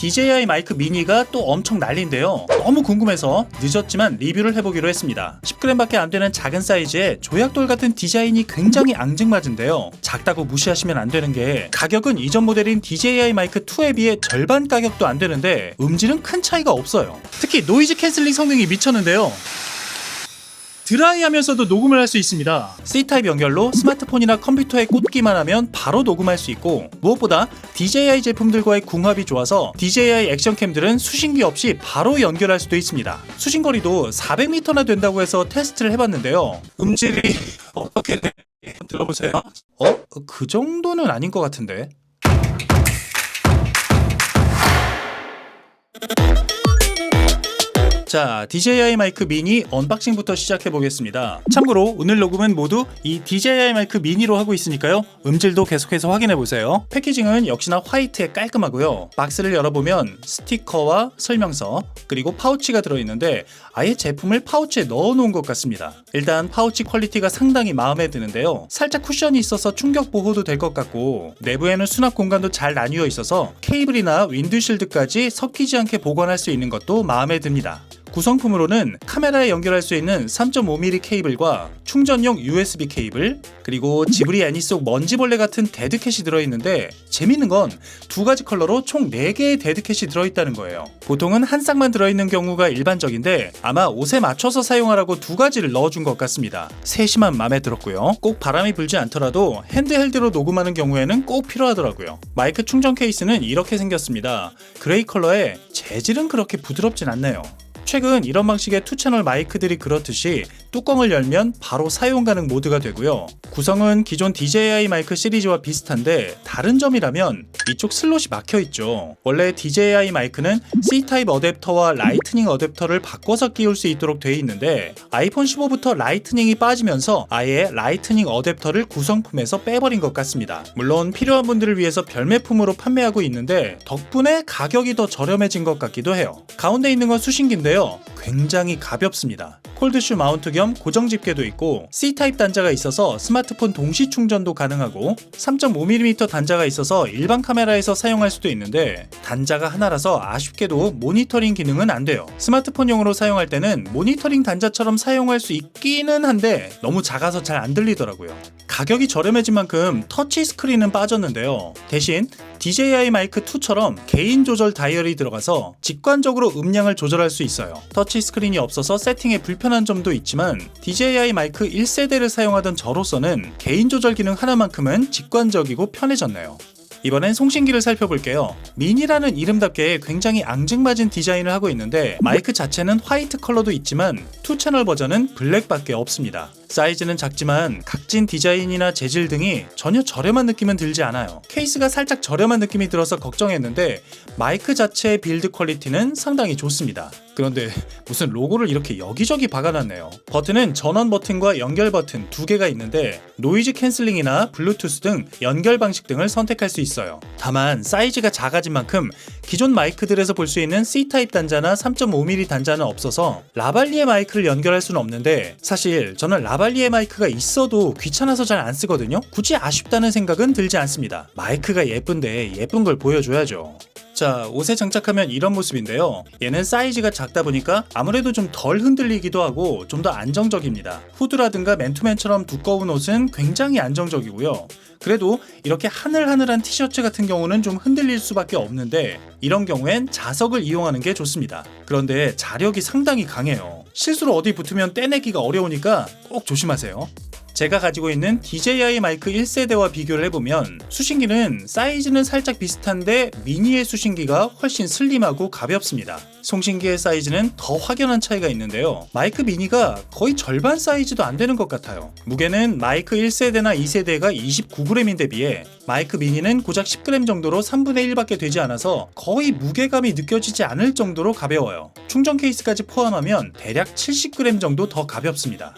DJI 마이크 미니가 또 엄청 난리인데요. 너무 궁금해서 늦었지만 리뷰를 해보기로 했습니다. 10g밖에 안 되는 작은 사이즈에 조약돌 같은 디자인이 굉장히 앙증맞은데요. 작다고 무시하시면 안 되는 게 가격은 이전 모델인 DJI 마이크 2에 비해 절반 가격도 안 되는데 음질은 큰 차이가 없어요. 특히 노이즈 캔슬링 성능이 미쳤는데요. 드라이하면서도 녹음을 할 수 있습니다. C타입 연결로 스마트폰이나 컴퓨터에 꽂기만 하면 바로 녹음할 수 있고 무엇보다 DJI 제품들과의 궁합이 좋아서 DJI 액션캠들은 수신기 없이 바로 연결할 수도 있습니다. 수신거리도 400m나 된다고 해서 테스트를 해봤는데요. 음질이 어떻게 돼? 들어보세요. 어? 그 정도는 아닌 것 같은데. 자, DJI 마이크 미니 언박싱부터 시작해 보겠습니다. 참고로 오늘 녹음은 모두 이 DJI 마이크 미니로 하고 있으니까요. 음질도 계속해서 확인해 보세요. 패키징은 역시나 화이트에 깔끔하고요. 박스를 열어보면 스티커와 설명서 그리고 파우치가 들어있는데 아예 제품을 파우치에 넣어 놓은 것 같습니다. 일단 파우치 퀄리티가 상당히 마음에 드는데요. 살짝 쿠션이 있어서 충격 보호도 될 것 같고 내부에는 수납 공간도 잘 나뉘어 있어서 케이블이나 윈드실드까지 섞이지 않게 보관할 수 있는 것도 마음에 듭니다. 구성품으로는 카메라에 연결할 수 있는 3.5mm 케이블과 충전용 USB 케이블, 그리고 지브리 애니 속 먼지벌레 같은 데드캣이 들어있는데 재밌는 건 두 가지 컬러로 총 4개의 데드캣이 들어있다는 거예요. 보통은 한 쌍만 들어있는 경우가 일반적인데 아마 옷에 맞춰서 사용하라고 두 가지를 넣어준 것 같습니다. 셋이만 마음에 들었고요. 꼭 바람이 불지 않더라도 핸드헬드로 녹음하는 경우에는 꼭 필요하더라고요. 마이크 충전 케이스는 이렇게 생겼습니다. 그레이 컬러에 재질은 그렇게 부드럽진 않네요. 최근 이런 방식의 투 채널 마이크들이 그렇듯이 뚜껑을 열면 바로 사용 가능 모드가 되고요. 구성은 기존 DJI 마이크 시리즈와 비슷한데 다른 점이라면 이쪽 슬롯이 막혀 있죠. 원래 DJI 마이크는 C 타입 어댑터와 라이트닝 어댑터를 바꿔서 끼울 수 있도록 되어 있는데 아이폰 15부터 라이트닝이 빠지면서 아예 라이트닝 어댑터를 구성품에서 빼버린 것 같습니다. 물론 필요한 분들을 위해서 별매품으로 판매하고 있는데 덕분에 가격이 더 저렴해진 것 같기도 해요. 가운데 있는 건 수신기인데요. 굉장히 가볍습니다. 콜드슈 마운트 겸 고정 집게도 있고 C타입 단자가 있어서 스마트폰 동시 충전도 가능하고 3.5mm 단자가 있어서 일반 카메라에서 사용할 수도 있는데 단자가 하나라서 아쉽게도 모니터링 기능은 안 돼요. 스마트폰용으로 사용할 때는 모니터링 단자처럼 사용할 수 있기는 한데 너무 작아서 잘 안 들리더라고요. 가격이 저렴해진 만큼 터치 스크린은 빠졌는데요. 대신 DJI 마이크 2처럼 개인 조절 다이얼이 들어가서 직관적으로 음량을 조절할 수 있어요. 터치 스크린이 없어서 세팅에 불편한 점도 있지만 DJI 마이크 1세대를 사용하던 저로서는 개인 조절 기능 하나만큼은 직관적이고 편해졌네요. 이번엔 송신기를 살펴볼게요. 미니라는 이름답게 굉장히 앙증맞은 디자인을 하고 있는데 마이크 자체는 화이트 컬러도 있지만 투 채널 버전은 블랙밖에 없습니다. 사이즈는 작지만 각진 디자인이나 재질 등이 전혀 저렴한 느낌은 들지 않아요. 케이스가 살짝 저렴한 느낌이 들어서 걱정했는데 마이크 자체의 빌드 퀄리티는 상당히 좋습니다. 그런데 무슨 로고를 이렇게 여기저기 박아놨네요. 버튼은 전원 버튼과 연결 버튼 두 개가 있는데 노이즈 캔슬링이나 블루투스 등 연결 방식 등을 선택할 수 있어요. 다만 사이즈가 작아진 만큼 기존 마이크들에서 볼 수 있는 C타입 단자나 3.5mm 단자는 없어서 라발리에 마이크를 연결할 수는 없는데 사실 저는 라발리에 마이크가 있어도 귀찮아서 잘 안 쓰거든요. 굳이 아쉽다는 생각은 들지 않습니다. 마이크가 예쁜데 예쁜 걸 보여줘야죠. 자, 옷에 장착하면 이런 모습인데요. 얘는 사이즈가 작다 보니까 아무래도 좀 덜 흔들리기도 하고 좀 더 안정적입니다. 후드라든가 맨투맨처럼 두꺼운 옷은 굉장히 안정적이고요. 그래도 이렇게 하늘하늘한 티셔츠 같은 경우는 좀 흔들릴 수밖에 없는데 이런 경우엔 자석을 이용하는 게 좋습니다. 그런데 자력이 상당히 강해요. 실수로 어디 붙으면 떼내기가 어려우니까 꼭 조심하세요. 제가 가지고 있는 DJI 마이크 1세대와 비교를 해보면 수신기는 사이즈는 살짝 비슷한데 미니의 수신기가 훨씬 슬림하고 가볍습니다. 송신기의 사이즈는 더 확연한 차이가 있는데요. 마이크 미니가 거의 절반 사이즈도 안 되는 것 같아요. 무게는 마이크 1세대나 2세대가 29g인데 비해 마이크 미니는 고작 10g 정도로 3분의 1밖에 되지 않아서 거의 무게감이 느껴지지 않을 정도로 가벼워요. 충전 케이스까지 포함하면 대략 70g 정도 더 가볍습니다.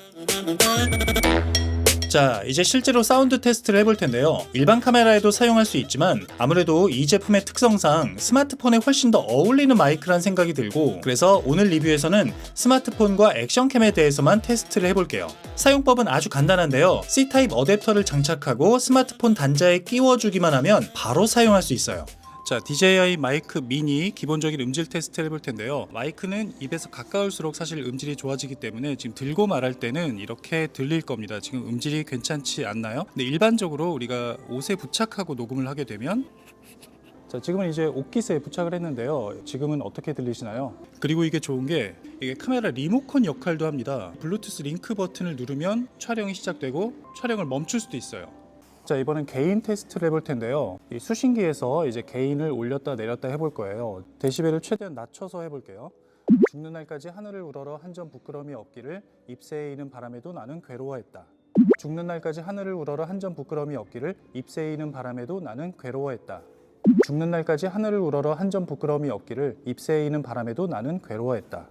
자, 이제 실제로 사운드 테스트를 해볼 텐데요. 일반 카메라에도 사용할 수 있지만 아무래도 이 제품의 특성상 스마트폰에 훨씬 더 어울리는 마이크란 생각이 들고 그래서 오늘 리뷰에서는 스마트폰과 액션캠에 대해서만 테스트를 해볼게요. 사용법은 아주 간단한데요. C타입 어댑터를 장착하고 스마트폰 단자에 끼워주기만 하면 바로 사용할 수 있어요. 자, DJI 마이크 미니 기본적인 음질 테스트를 해볼 텐데요. 마이크는 입에서 가까울수록 사실 음질이 좋아지기 때문에 지금 들고 말할 때는 이렇게 들릴 겁니다. 지금 음질이 괜찮지 않나요? 근데 일반적으로 우리가 옷에 부착하고 녹음을 하게 되면 자, 지금은 이제 옷깃에 부착을 했는데요. 지금은 어떻게 들리시나요? 그리고 이게 좋은 게 이게 카메라 리모컨 역할도 합니다. 블루투스 링크 버튼을 누르면 촬영이 시작되고 촬영을 멈출 수도 있어요. 자 이번엔 개인 테스트를 해볼 텐데요. 이 수신기에서 이제 개인을 올렸다 내렸다 해볼 거예요. 데시벨을 최대한 낮춰서 해볼게요. 죽는 날까지 하늘을 우러러 한 점 부끄러움이 없기를 잎새에 이는 바람에도 나는 괴로워했다. 죽는 날까지 하늘을 우러러 한 점 부끄러움이 없기를 잎새에 이는 바람에도 나는 괴로워했다. 죽는 날까지 하늘을 우러러 한 점 부끄러움이 없기를 잎새에 이는 바람에도 나는 괴로워했다.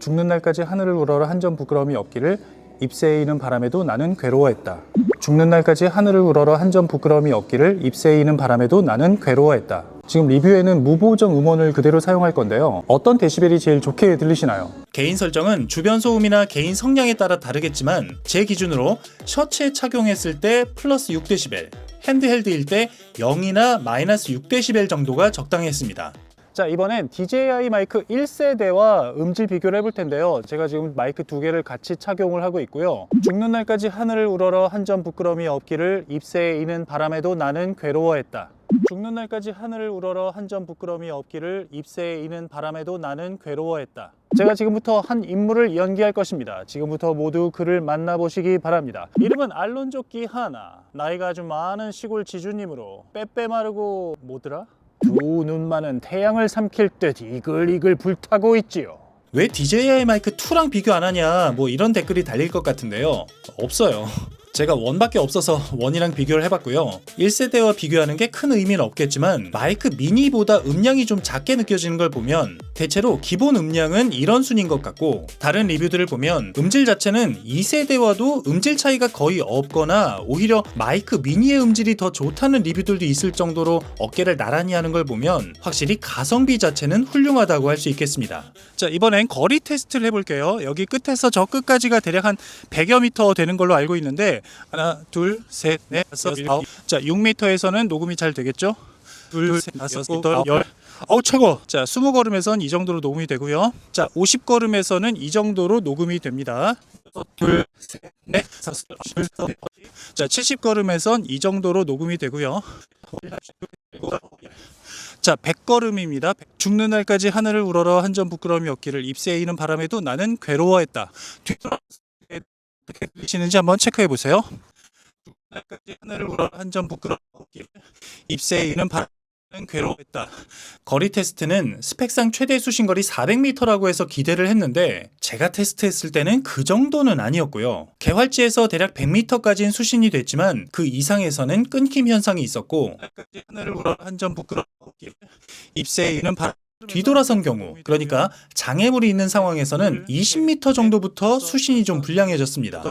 죽는 날까지 하늘을 우러러 한 점 부끄러움이 없기를 잎새에 이는 바람에도 나는 괴로워했다. 죽는 날까지 하늘을 우러러 한 점 부끄러움이 없기를 잎새에 이는 바람에도 나는 괴로워했다. 지금 리뷰에는 무보정 음원을 그대로 사용할 건데요. 어떤 데시벨이 제일 좋게 들리시나요? 개인 설정은 주변 소음이나 개인 성량에 따라 다르겠지만 제 기준으로 셔츠에 착용했을 때 플러스 6데시벨, 핸드헬드일 때 0이나 마이너스 6데시벨 정도가 적당했습니다. 자 이번엔 DJI 마이크 1세대와 음질 비교를 해볼 텐데요. 제가 지금 마이크 두 개를 같이 착용을 하고 있고요. 죽는 날까지 하늘을 우러러 한 점 부끄러움이 없기를 잎새에 이는 바람에도 나는 괴로워했다. 죽는 날까지 하늘을 우러러 한 점 부끄러움이 없기를 잎새에 이는 바람에도 나는 괴로워했다. 제가 지금부터 한 인물을 연기할 것입니다. 지금부터 모두 그를 만나보시기 바랍니다. 이름은 알론조 끼 하나. 나이가 아주 많은 시골 지주님으로 빼빼 마르고 뭐더라? 두 눈만은 태양을 삼킬 듯 이글이글 불타고 있지요. 왜 DJI 마이크 2랑 비교 안 하냐 뭐 이런 댓글이 달릴 것 같은데요. 없어요. 제가 원밖에 없어서 원이랑 비교를 해봤고요. 1세대와 비교하는 게 큰 의미는 없겠지만 마이크 미니보다 음량이 좀 작게 느껴지는 걸 보면 대체로 기본 음량은 이런 순인 것 같고 다른 리뷰들을 보면 음질 자체는 2세대와도 음질 차이가 거의 없거나 오히려 마이크 미니의 음질이 더 좋다는 리뷰들도 있을 정도로 어깨를 나란히 하는 걸 보면 확실히 가성비 자체는 훌륭하다고 할 수 있겠습니다. 자 이번엔 거리 테스트를 해볼게요. 여기 끝에서 저 끝까지가 대략 한 100여 미터 되는 걸로 알고 있는데 하나 둘 셋 넷 다섯 아홉. 자 6m에서는 녹음이 잘 되겠죠? 둘 셋 다섯 여덟 열. 어우 최고. 자 20걸음에선 이 정도로 녹음이 되고요. 자 50걸음에서는 이 정도로 녹음이 됩니다. 둘 셋 넷 다섯 여섯 자 70걸음에선 이 정도로 녹음이 되고요. 자 100걸음입니다. 죽는 날까지 하늘을 우러러 한 점 부끄러움이 없기를 잎새에 이는 바람에도 나는 괴로워했다. 뒤돌아 어떻게 들리시는지 한번 체크해 보세요 날까지 하늘을 우러러 한점 부끄러움이 없기를 잎새에 이는 바람 는 괴로웠다. 거리 테스트는 스펙상 최대 수신거리 400m라고 해서 기대를 했는데 제가 테스트했을 때는 그 정도는 아니었고요. 개활지에서 대략 100m까지는 수신이 됐지만 그 이상에서는 끊김 현상이 있었고 하늘을 우러 한점 부끄럽게 입새에 있는 바람 뒤돌아선 경우 그러니까 장애물이 있는 상황에서는 20m 정도부터 수신이 좀 불량해졌습니다.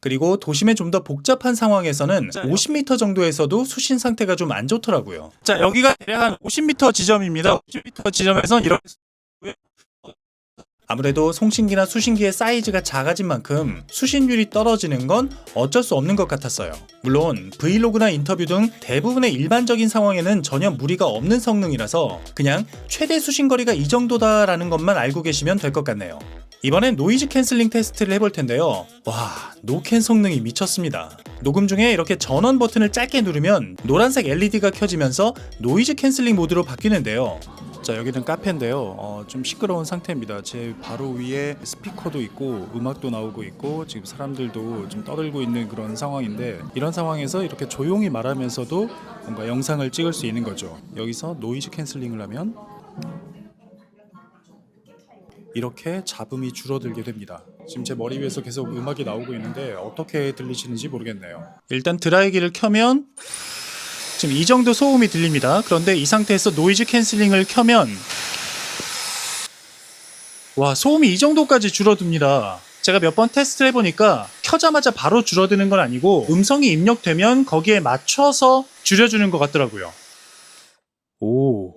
그리고 도심에 좀더 복잡한 상황에서는 50m 정도에서도 수신 상태가 좀 안 좋더라고요. 자, 여기가 대략 한 50m 지점입니다. 50m 지점에서 이렇게 아무래도 송신기나 수신기의 사이즈가 작아진 만큼 수신율이 떨어지는 건 어쩔 수 없는 것 같았어요. 물론 브이로그나 인터뷰 등 대부분의 일반적인 상황에는 전혀 무리가 없는 성능이라서 그냥 최대 수신거리가 이 정도다라는 것만 알고 계시면 될 것 같네요. 이번엔 노이즈 캔슬링 테스트를 해볼 텐데요. 와, 노캔 성능이 미쳤습니다. 녹음 중에 이렇게 전원 버튼을 짧게 누르면 노란색 LED가 켜지면서 노이즈 캔슬링 모드로 바뀌는데요. 자 여기는 카페인데요 어, 좀 시끄러운 상태입니다 제 바로 위에 스피커도 있고 음악도 나오고 있고 지금 사람들도 좀 떠들고 있는 그런 상황인데 이런 상황에서 이렇게 조용히 말하면서도 뭔가 영상을 찍을 수 있는 거죠 여기서 노이즈 캔슬링을 하면 이렇게 잡음이 줄어들게 됩니다. 지금 제 머리 위에서 계속 음악이 나오고 있는데 어떻게 들리시는지 모르겠네요. 일단 드라이기를 켜면 지금 이 정도 소음이 들립니다. 그런데 이 상태에서 노이즈 캔슬링을 켜면 와 소음이 이 정도까지 줄어듭니다. 제가 몇 번 테스트를 해보니까 켜자마자 바로 줄어드는 건 아니고 음성이 입력되면 거기에 맞춰서 줄여주는 것 같더라고요. 오,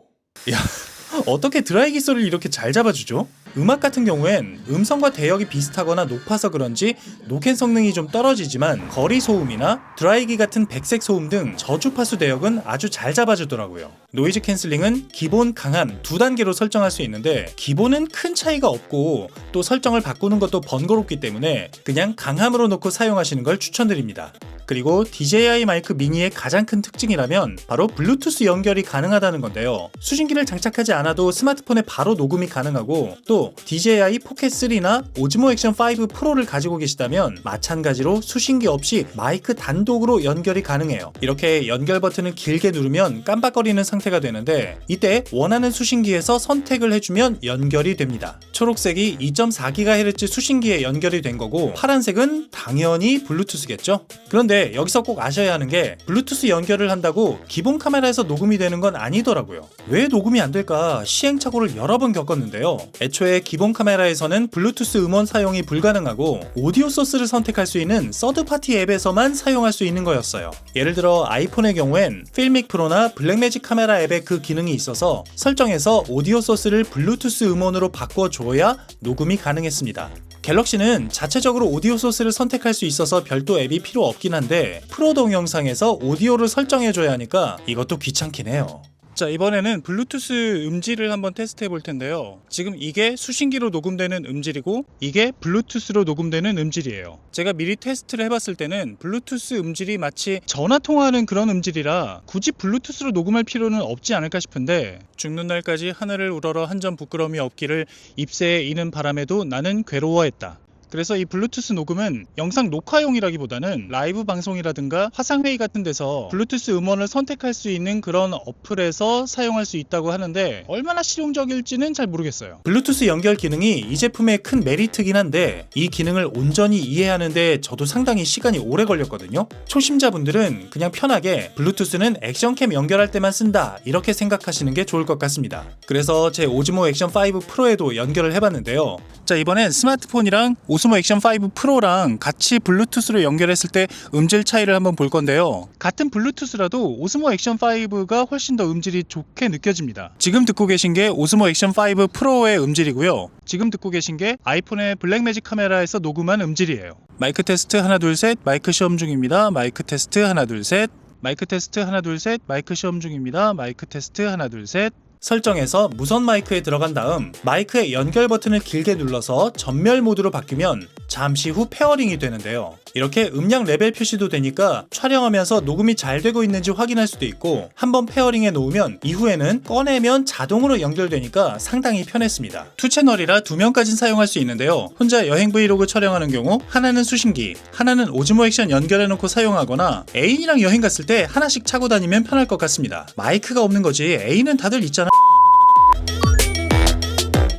야 어떻게 드라이기 소리를 이렇게 잘 잡아주죠? 음악 같은 경우엔 음성과 대역이 비슷하거나 높아서 그런지 노캔 성능이 좀 떨어지지만 거리 소음이나 드라이기 같은 백색 소음 등 저주파수 대역은 아주 잘 잡아주더라고요. 노이즈 캔슬링은 기본 강한 두 단계로 설정할 수 있는데 기본은 큰 차이가 없고 또 설정을 바꾸는 것도 번거롭기 때문에 그냥 강함으로 놓고 사용하시는 걸 추천드립니다. 그리고 DJI 마이크 미니의 가장 큰 특징이라면 바로 블루투스 연결이 가능하다는 건데요. 수신기를 장착하지 않아도 스마트폰에 바로 녹음이 가능하고 또 DJI 포켓 3나 오즈모 액션 5 프로를 가지고 계시다면 마찬가지로 수신기 없이 마이크 단독으로 연결이 가능해요. 이렇게 연결 버튼을 길게 누르면 깜빡거리는 상태가 되는데 이때 원하는 수신기에서 선택을 해주면 연결이 됩니다. 초록색이 2.4GHz 수신기에 연결이 된 거고 파란색은 당연히 블루투스겠죠. 그런데 여기서 꼭 아셔야 하는 게 블루투스 연결을 한다고 기본 카메라에서 녹음이 되는 건 아니더라고요. 왜 녹음이 안 될까 시행착오를 여러 번 겪었는데요. 애초에 기본 카메라에서는 블루투스 음원 사용이 불가능하고 오디오 소스를 선택할 수 있는 서드 파티 앱에서만 사용할 수 있는 거였어요. 예를 들어 아이폰의 경우엔 필믹 프로나 블랙매직 카메라 앱에 그 기능이 있어서 설정해서 오디오 소스를 블루투스 음원으로 바꿔줘야 녹음이 가능했습니다. 갤럭시는 자체적으로 오디오 소스를 선택할 수 있어서 별도 앱이 필요 없긴 한데 프로 동영상에서 오디오를 설정해줘야 하니까 이것도 귀찮긴 해요. 자 이번에는 블루투스 음질을 한번 테스트해 볼 텐데요. 지금 이게 수신기로 녹음되는 음질이고 이게 블루투스로 녹음되는 음질이에요. 제가 미리 테스트를 해봤을 때는 블루투스 음질이 마치 전화 통화하는 그런 음질이라 굳이 블루투스로 녹음할 필요는 없지 않을까 싶은데 죽는 날까지 하늘을 우러러 한 점 부끄러움이 없기를 입새에 이는 바람에도 나는 괴로워했다 그래서 이 블루투스 녹음은 영상 녹화용이라기보다는 라이브 방송이라든가 화상회의 같은 데서 블루투스 음원을 선택할 수 있는 그런 어플에서 사용할 수 있다고 하는데 얼마나 실용적일지는 잘 모르겠어요. 블루투스 연결 기능이 이 제품의 큰 메리트긴 한데 이 기능을 온전히 이해하는데 저도 상당히 시간이 오래 걸렸거든요. 초심자분들은 그냥 편하게 블루투스는 액션캠 연결할 때만 쓴다 이렇게 생각하시는 게 좋을 것 같습니다. 그래서 제 오즈모 액션 5 프로에도 연결을 해봤는데요. 자 이번엔 스마트폰이랑 오 스모 액션 5 프로랑 같이 블루투스로 연결했을 때 음질 차이를 한번 볼 건데요. 같은 블루투스라도 오스모 액션 5가 훨씬 더 음질이 좋게 느껴집니다. 지금 듣고 계신 게 오스모 액션 5 프로의 음질이고요. 지금 듣고 계신 게 아이폰의 블랙매직 카메라에서 녹음한 음질이에요. 마이크 테스트 하나 둘 셋 마이크 시험 중입니다. 마이크 테스트 하나 둘 셋 마이크 테스트 하나 둘 셋 마이크 시험 중입니다. 마이크 테스트 하나 둘 셋 설정에서 무선 마이크에 들어간 다음 마이크의 연결 버튼을 길게 눌러서 전멸 모드로 바뀌면 잠시 후 페어링이 되는데요. 이렇게 음량 레벨 표시도 되니까 촬영하면서 녹음이 잘 되고 있는지 확인할 수도 있고 한번 페어링에 놓으면 이후에는 꺼내면 자동으로 연결되니까 상당히 편했습니다. 투 채널이라 두 명까진 사용할 수 있는데요. 혼자 여행 브이로그 촬영하는 경우 하나는 수신기, 하나는 오즈모 액션 연결해 놓고 사용하거나 애인이랑 여행 갔을 때 하나씩 차고 다니면 편할 것 같습니다. 마이크가 없는 거지 애인은 다들 있잖아.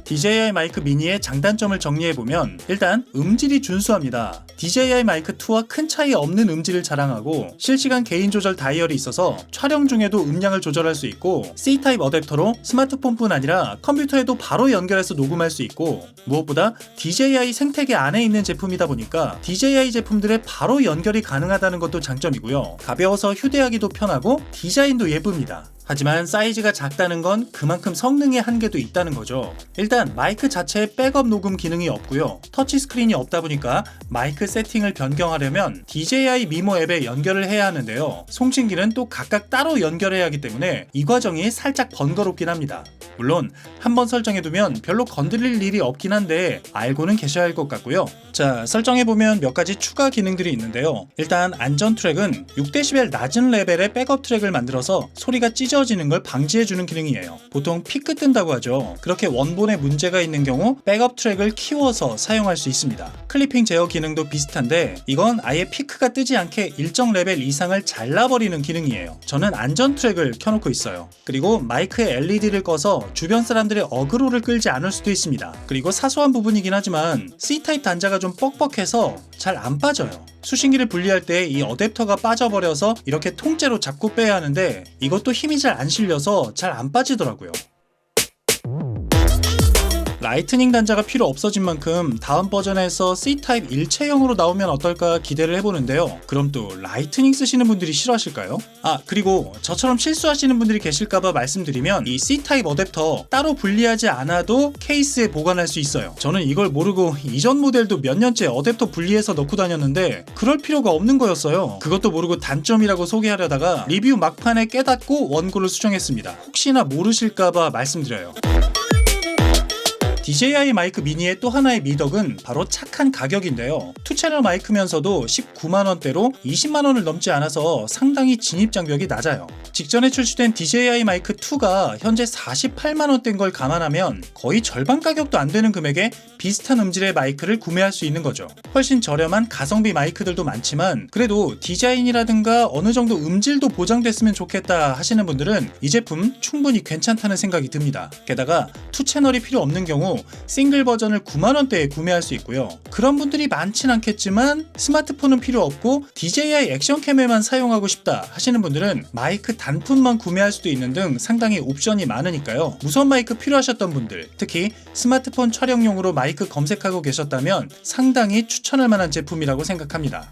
DJI 마이크 미니의 장단점을 정리해보면 일단 음질이 준수합니다. DJI 마이크 2와 큰 차이 없는 음질을 자랑하고 실시간 개인 조절 다이얼이 있어서 촬영 중에도 음량을 조절할 수 있고 C-타입 어댑터로 스마트폰뿐 아니라 컴퓨터에도 바로 연결해서 녹음할 수 있고 무엇보다 DJI 생태계 안에 있는 제품이다 보니까 DJI 제품들에 바로 연결이 가능하다는 것도 장점이고요. 가벼워서 휴대하기도 편하고 디자인도 예쁩니다. 하지만 사이즈가 작다는 건 그만큼 성능의 한계도 있다는 거죠. 일단 마이크 자체에 백업 녹음 기능이 없고요. 터치 스크린이 없다 보니까 마이크 세팅을 변경하려면 DJI 미모 앱에 연결을 해야 하는데요. 송신기는 또 각각 따로 연결해야 하기 때문에 이 과정이 살짝 번거롭긴 합니다. 물론 한번 설정해두면 별로 건드릴 일이 없긴 한데 알고는 계셔야 할 것 같고요. 자 설정해보면 몇 가지 추가 기능들이 있는데요. 일단 안전 트랙은 6dB 낮은 레벨의 백업 트랙을 만들어서 소리가 찢어 지는 걸 방지해주는 기능이에요. 보통 피크 뜬다고 하죠. 그렇게 원본에 문제가 있는 경우 백업 트랙을 키워서 사용할 수 있습니다. 클리핑 제어 기능도 비슷한데 이건 아예 피크가 뜨지 않게 일정 레벨 이상을 잘라버리는 기능이에요. 저는 안전 트랙을 켜놓고 있어요. 그리고 마이크에 LED를 꺼서 주변 사람들의 어그로를 끌지 않을 수도 있습니다. 그리고 사소한 부분이긴 하지만 C타입 단자가 좀 뻑뻑해서 잘 안 빠져요. 수신기를 분리할 때 이 어댑터가 빠져버려서 이렇게 통째로 잡고 빼야 하는데 이것도 힘이 잘 안 실려서 잘 안 빠지더라고요. 라이트닝 단자가 필요 없어진 만큼 다음 버전에서 C-타입 일체형으로 나오면 어떨까 기대를 해보는데요. 그럼 또 라이트닝 쓰시는 분들이 싫어하실까요? 아 그리고 저처럼 실수하시는 분들이 계실까봐 말씀드리면 이 C-타입 어댑터 따로 분리하지 않아도 케이스에 보관할 수 있어요. 저는 이걸 모르고 이전 모델도 몇 년째 어댑터 분리해서 넣고 다녔는데 그럴 필요가 없는 거였어요. 그것도 모르고 단점이라고 소개하려다가 리뷰 막판에 깨닫고 원고를 수정했습니다. 혹시나 모르실까봐 말씀드려요. DJI 마이크 미니의 또 하나의 미덕은 바로 착한 가격인데요. 투채널 마이크면서도 19만 원대로 20만 원을 넘지 않아서 상당히 진입 장벽이 낮아요. 직전에 출시된 DJI 마이크 2가 현재 48만 원대인 걸 감안하면 거의 절반 가격도 안 되는 금액에 비슷한 음질의 마이크를 구매할 수 있는 거죠. 훨씬 저렴한 가성비 마이크들도 많지만 그래도 디자인이라든가 어느 정도 음질도 보장됐으면 좋겠다 하시는 분들은 이 제품 충분히 괜찮다는 생각이 듭니다. 게다가 투 채널이 필요 없는 싱글 버전을 9만 원대에 구매할 수 있고요. 그런 분들이 많진 않겠지만 스마트폰은 필요 없고 DJI 액션 캠에만 사용하고 싶다 하시는 분들은 마이크 단품만 구매할 수도 있는 등 상당히 옵션이 많으니까요. 무선 마이크 필요하셨던 분들, 특히 스마트폰 촬영용으로 마이크 검색하고 계셨다면 상당히 추천할 만한 제품이라고 생각합니다.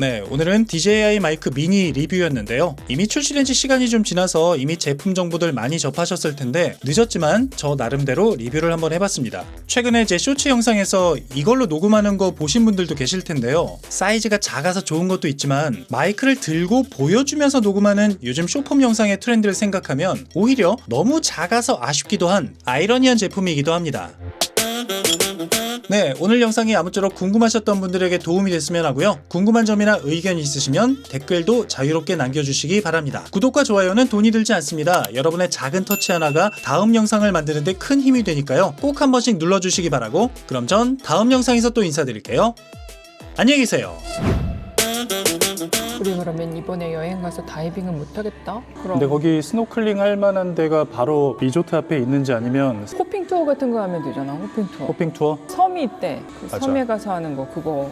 네, 오늘은 DJI 마이크 미니 리뷰였는데요. 이미 출시된 지 시간이 좀 지나서 이미 제품 정보들 많이 접하셨을 텐데 늦었지만 저 나름대로 리뷰를 한번 해봤습니다. 최근에 제 쇼츠 영상에서 이걸로 녹음하는 거 보신 분들도 계실 텐데요. 사이즈가 작아서 좋은 것도 있지만 마이크를 들고 보여주면서 녹음하는 요즘 쇼폼 영상의 트렌드를 생각하면 오히려 너무 작아서 아쉽기도 한 아이러니한 제품이기도 합니다. 네, 오늘 영상이 아무쪼록 궁금하셨던 분들에게 도움이 됐으면 하고요. 궁금한 점이나 의견 있으시면 댓글도 자유롭게 남겨주시기 바랍니다. 구독과 좋아요는 돈이 들지 않습니다. 여러분의 작은 터치 하나가 다음 영상을 만드는데 큰 힘이 되니까요. 꼭 한 번씩 눌러주시기 바라고 그럼 전 다음 영상에서 또 인사드릴게요. 안녕히 계세요. 우리 그러면 이번에 여행 가서 다이빙은 못 하겠다? 그럼 근데 거기 스노클링 할 만한 데가 바로 리조트 앞에 있는지 아니면 호핑 투어 같은 거 하면 되잖아. 호핑 투어. 호핑 투어? 섬이 있대. 그 맞아. 섬에 가서 하는 거 그거